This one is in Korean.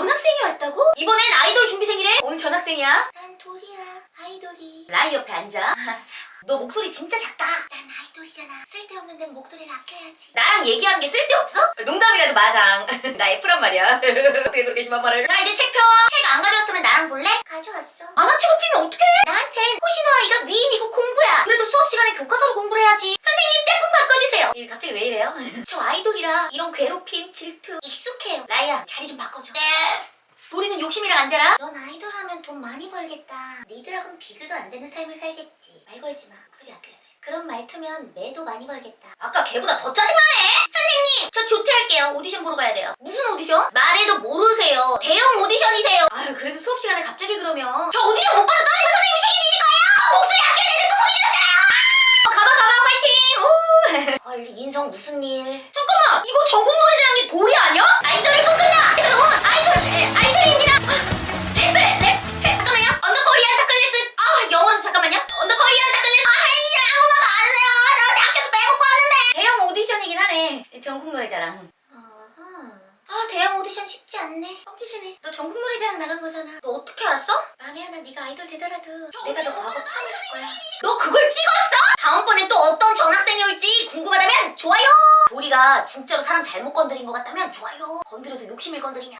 전학생이 왔다고? 이번엔 아이돌 준비생이래? 오늘 전학생이야? 난 돌이야 아이돌이 라이 옆에 앉아. 너 목소리 진짜 작다. 난 아이돌이잖아 쓸데없는 데 목소리를 아껴야지 나랑 얘기하는 게 쓸데없어? 농담이라도 마상. 나 F란 말이야. 어떻게 그렇게 심한 말을. 자, 이제 책 펴. 책안 가져왔으면 나랑 볼래? 가져왔어 안한 책을 피면 어떡해? 나한텐 호시노 아 이가 위인이고 공부야 그래도 수업 시간에 교과서로 공부를 해야지. 선생님 짝꿍 바꿔주세요. 이게 갑자기 왜 이래요? 저 아이돌이라 이런 괴롭힘, 질투. 익숙 라이야, 자리 좀 바꿔줘. 네. 우리는 욕심이랑 앉아라. 넌 아이돌 하면 돈 많이 벌겠다 니들하고는 비교도 안 되는 삶을 살겠지 말 걸지 마. 목소리 아껴야 돼. 그런 말투면 매도 많이 벌겠다 아까 걔보다 더 짜증나네. 선생님, 저 조퇴할게요. 오디션 보러 가야 돼요. 무슨 오디션? 말해도 모르세요. 대형 오디션이세요. 아유, 그래도 수업 시간에 갑자기 그러면 저 오디션 못 봐서 떨리면 선생님이 책임지실 거예요. 목소리 아껴야 되는데 또 소리 지르잖아요. 아! 가봐, 가봐, 파이팅. 오. 헐 인성 무슨 일 전국 노래자랑. 아하 아, 대형 오디션 쉽지 않네. 뻥치시네. 너 전국 노래자랑 나간 거잖아. 너 어떻게 알았어? 만에 하나 네가 아이돌 되더라도 내가 너 과거 파악할 거야. 너 그걸 찍었어? 다음번엔 또 어떤 전학생이 올지 궁금하다면 좋아요. 보리가 진짜로 사람 잘못 건드린 것 같다면 좋아요. 건드려도 욕심을 건드리냐?